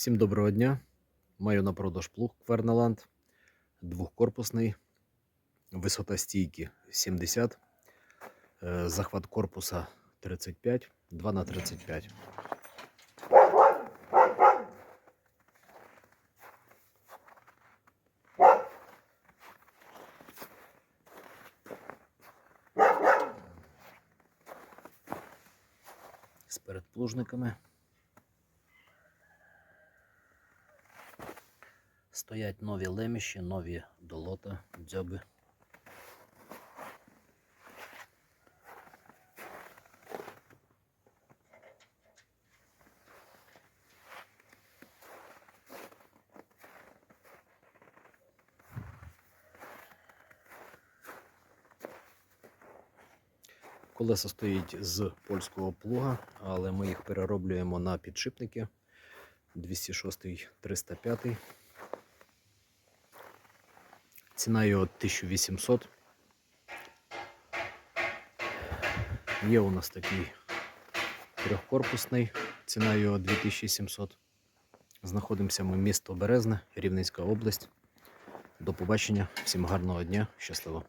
Всім доброго дня. Маю на продаж плуг Квернеланд. Двохкорпусний. Висота стійки 70. е, Захват корпуса 35. 2 на 35. З передплужниками. Стоять нові леміші, нові долота, дзьоби. Колеса стоїть з польського плуга, але ми їх перероблюємо на підшипники 206 305. Ціна його 1800. Є у нас такий трьохкорпусний, ціна його 2700. Знаходимося ми місто Березне, Рівненська область. До побачення, всім гарного дня, щасливо!